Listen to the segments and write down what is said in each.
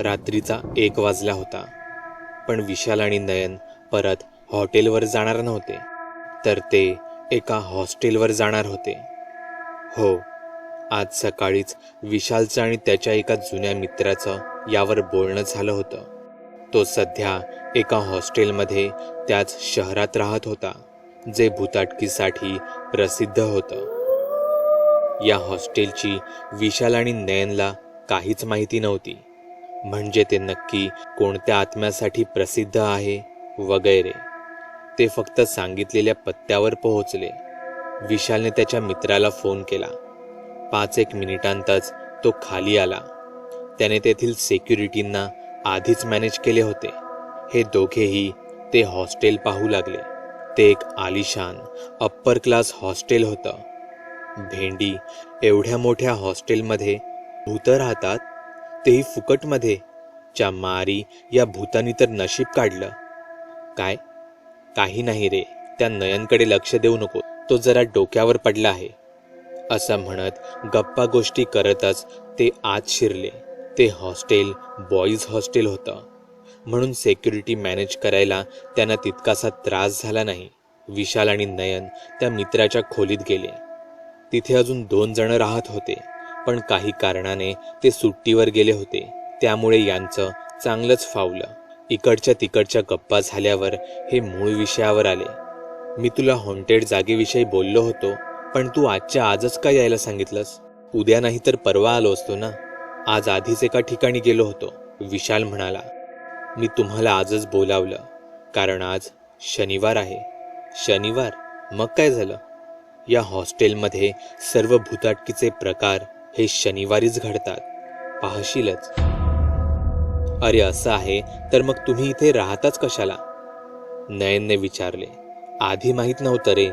रात्रीचा एक वाजला होता. पण विशाल आणि नयन परत हॉटेलवर जाणार नव्हते. तर ते एका हॉस्टेलवर जाणार होते. हो आज सकाळीच विशालचं आणि त्याच्या एका जुन्या मित्राचं यावर बोलणं झालं होतं. तो सध्या एका हॉस्टेलमध्ये त्याच शहरात राहत होता जे भूताटकीसाठी प्रसिद्ध होतं. या हॉस्टेलची विशाल आणि नयनला काहीच माहिती नव्हती. म्हणजे ते नक्की कोणत्या आत्म्यासाठी प्रसिद्ध आहे वगैरे. ते फक्त सांगितलेल्या पत्त्यावर पोहोचले. विशालने त्याच्या मित्राला फोन केला. पाच एक मिनिटांतच तो खाली आला. त्याने तेथील सेक्युरिटींना आधीच मॅनेज केले होते. हे दोघेही ते हॉस्टेल पाहू लागले. ते एक आलिशान अप्पर क्लास हॉस्टेल होतं. भेंडी एवढ्या मोठ्या हॉस्टेलमध्ये भूतं राहतात? तेही फुकटमध्ये. च्या मारी या भूतानी तर नशीब काढलं. काय? काही नाही रे. त्या नयनकडे लक्ष देऊ नको. तो जरा डोक्यावर पडला आहे. असं म्हणत गप्पा गोष्टी करतच ते आत शिरले. ते हॉस्टेल बॉईज हॉस्टेल होतं. म्हणून सेक्युरिटी मॅनेज करायला त्यांना तितकासा त्रास झाला नाही. विशाल आणि नयन त्या मित्राच्या खोलीत गेले. तिथे अजून दोन जण राहत होते. पण काही कारणाने ते सुट्टीवर गेले होते. त्यामुळे यांचं चांगलंच फावलं. इकडच्या तिकडच्या गप्पा झाल्यावर हे मूळ विषयावर आले. मी तुला हॉन्टेड जागेविषयी बोललो होतो पण तू आजच्या आजच का यायला सांगितलंस? उद्या नाही तर परवा आलो असतो ना? आज आधीच एका ठिकाणी गेलो होतो विशाल म्हणाला. मी तुम्हाला आजच बोलावलं कारण आज शनिवार आहे. शनिवार? मग काय झालं? या हॉस्टेलमध्ये सर्व भूताटकीचे प्रकार हे शनिवारीच घडतात. पाहशीलच. अरे असं आहे तर मग तुम्ही इथे राहताच कशाला? नयनने विचारले. आधी माहीत नव्हतं रे.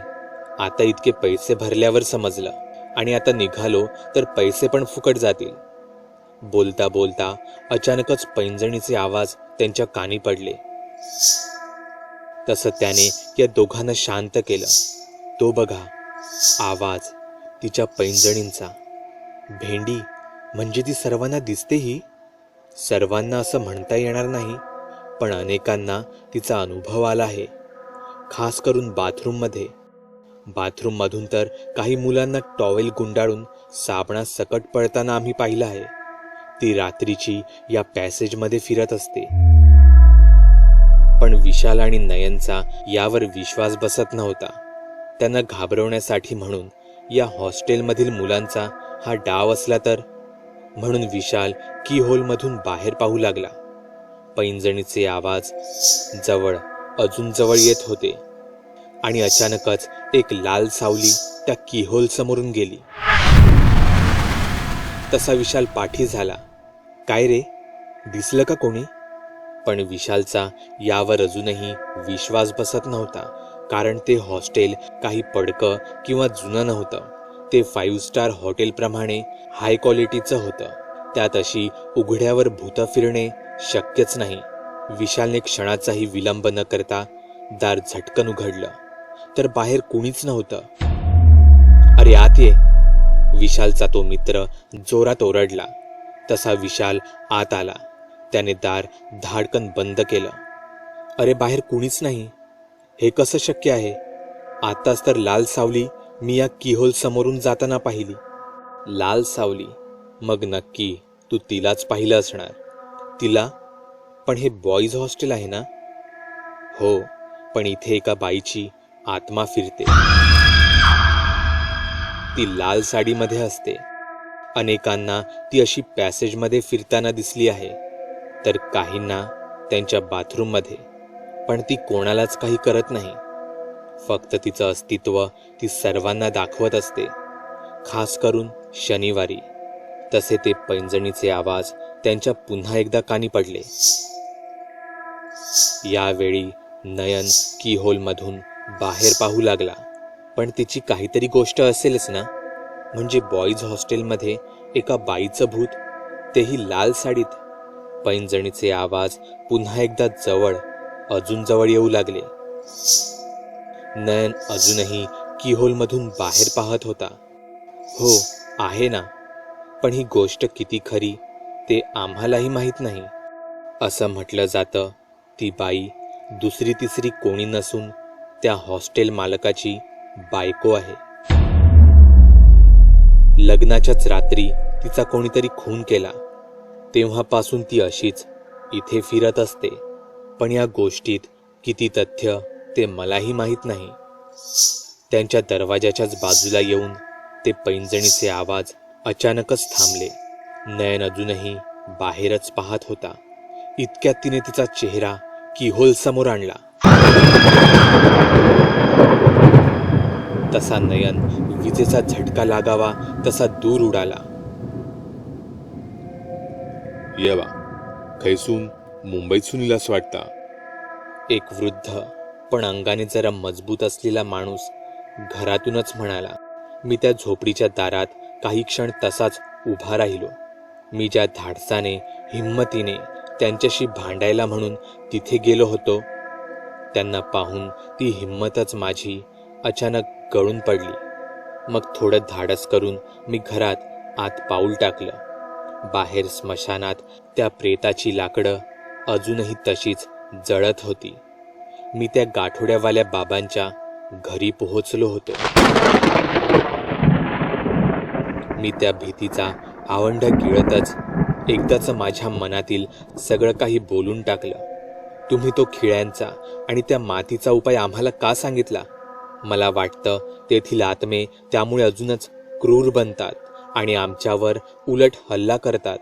आता इतके पैसे भरल्यावर समजलं. आणि आता निघालो तर पैसे पण फुकट जातील. बोलता बोलता अचानकच पैंजणीचे आवाज त्यांच्या कानी पडले. तसं त्याने या दोघांना शांत केलं. तो बघा आवाज तिच्या पैंजणींचा. भेंडी म्हणजे ती सर्वांना दिसतेही. सर्वांना असं म्हणता येणार नाही पण अनेकांना तिचा अनुभव आला आहे खास करून बाथरूममध्ये. बाथरूममधून तर काही मुलांना टॉवेल गुंडाळून साबणात सकट पळताना आम्ही पाहिलं आहे. ती रात्रीची या पॅसेजमध्ये फिरत असते. पण विशाल आणि नयनचा यावर विश्वास बसत नव्हता. त्यांना घाबरवण्यासाठी म्हणून या हॉस्टेलमधील मुलांचा हा डाव असला तर? म्हणून विशाल की होलमधून बाहेर पाहू लागला. पैंजणीचे आवाज जवळ अजून जवळ येत होते. आणि अचानकच एक लाल सावली त्या किहोल समोरून गेली. तसा विशाल पाठी झाला. काय रे? दिसलं का कोणी? पण विशालचा यावर अजूनही विश्वास बसत नव्हता. कारण ते हॉस्टेल काही पडकं किंवा जुनं नव्हतं. ते फाईव्ह स्टार हॉटेलप्रमाणे हाय क्वालिटीचं होतं. त्यात अशी उघड्यावर भूतं फिरणे शक्यच नाही. विशालने क्षणाचाही विलंब न करता दार झटकन उघडलं. तर बाहेर कुणीच नव्हतं. अरे आत ये. विशालचा तो मित्र जोरात ओरडला. तसा विशाल आत आला. त्याने दार धाडकन बंद केलं. अरे बाहेर कुणीच नाही. हे कसं शक्य आहे? आत्ताच तर लाल सावली मी या किहोल समोरून जाताना पाहिली. लाल सावली. मग नक्की तू तिलाच पाहिलं असणार. तिला? पण हे बॉईज हॉस्टेल आहे ना? हो पण इथे एका बाईची आत्मा फिरते. ती लाल साडीमध्ये असते. अनेकांना ती अशी पॅसेजमध्ये फिरताना दिसली आहे. तर काहींना त्यांच्या बाथरूममध्ये. पण ती कोणालाच काही करत नाही. फक्त तिचं अस्तित्व ती सर्वांना दाखवत असते. खास करून शनिवारी. तसे ते पैंजणीचे आवाज त्यांच्या पुन्हा एकदा कानी पडले. यावेळी नयन की होलमधून बाहेर पाहू लागला. पण तिची काहीतरी गोष्ट असेलच ना? म्हणजे बॉईज हॉस्टेलमध्ये एका बाईचं भूत तेही लाल साडीत. पैंजणीचे आवाज पुन्हा एकदा जवळ अजून जवळ येऊ लागले. नयन अजूनही कीहोलमधून बाहेर पाहत होता. हो आहे ना. पण ही गोष्ट किती खरी ते आम्हालाही माहीत नाही. असं म्हटलं जातं ती बाई दुसरी तिसरी कोणी नसून त्या हॉस्टेल मालकाची बायको आहे. लग्नाच्याच रात्री तिचा कोणीतरी खून केला. तेव्हापासून ती अशीच इथे फिरत असते. पण या गोष्टीत किती तथ्य ते मलाही माहीत नाही. त्यांच्या दरवाजाच्याच बाजूला येऊन ते पैंजणीचे आवाज अचानकच थांबले. नयन अजूनही बाहेरच पाहत होता. इतक्यात तिने तिचा चेहरा किहोल समोर आणला. तसा नयन विजेचा झटका लागावा तसा दूर उडाला. येवा खैसून मुंबईतसून इलास वाटता. एक वृद्ध पण अंगाने जरा मजबूत असलेला माणूस घरातूनच म्हणाला मी त्या झोपडीच्या दारात काही क्षण तसाच उभा राहिलो. मी ज्या धाडसाने हिंमतीने त्यांच्याशी भांडायला म्हणून तिथे गेलो होतो त्यांना पाहून ती हिंमतच माझी अचानक गळून पडली. मग थोडं धाडस करून मी घरात आत पाऊल टाकलं. बाहेर स्मशानात त्या प्रेताची लाकडं अजूनही तशीच जळत होती. मी त्या गाठोड्यावाल्या बाबांच्या घरी पोहोचलो होतो. मी त्या भीतीचा आवंढ गिळतच एकदाच माझ्या मनातील सगळं काही बोलून टाकलं. तुम्ही तो खिळ्यांचा आणि त्या मातीचा उपाय आम्हाला का सांगितला? मला वाटतं तेथील आत्मे त्यामुळे अजूनच क्रूर बनतात आणि आमच्यावर उलट हल्ला करतात.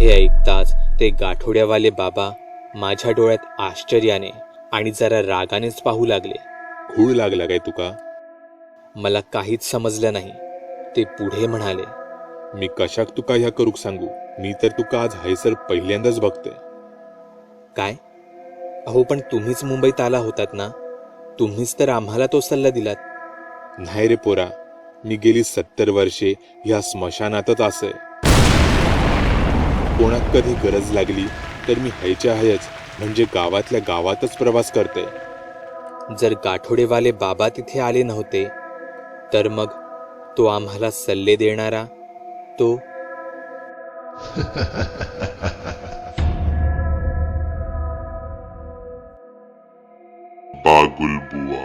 हे ऐकताच ते गाठोड्यावाले बाबा माझ्या डोळ्यात आश्चर्याने आणि जरा रागानेच पाहू लागले. खूळ लागला काय तुका? मला काहीच समजलं नाही. ते पुढे म्हणाले मी कशाक तुका ह्या करूक सांगू? मी तर तुका आज हैसर पहिल्यांदाच बघते काय? अहो पण तुम्हीच मुंबईत आला होतात ना? तुम्हीच तर आम्हाला तो सल्ला दिलात. नाही रे पोरा मी गेली सत्तर वर्षे ह्या स्मशानातच असय. कोणाक कधी गरज लागली तर मी हायच्या हायच म्हणजे गावातल्या गावातच प्रवास करते. जर गाठोडेवाले बाबा तिथे आले नव्हते तर मग तो आम्हाला सल्ले देणारा तो बागुल बुवा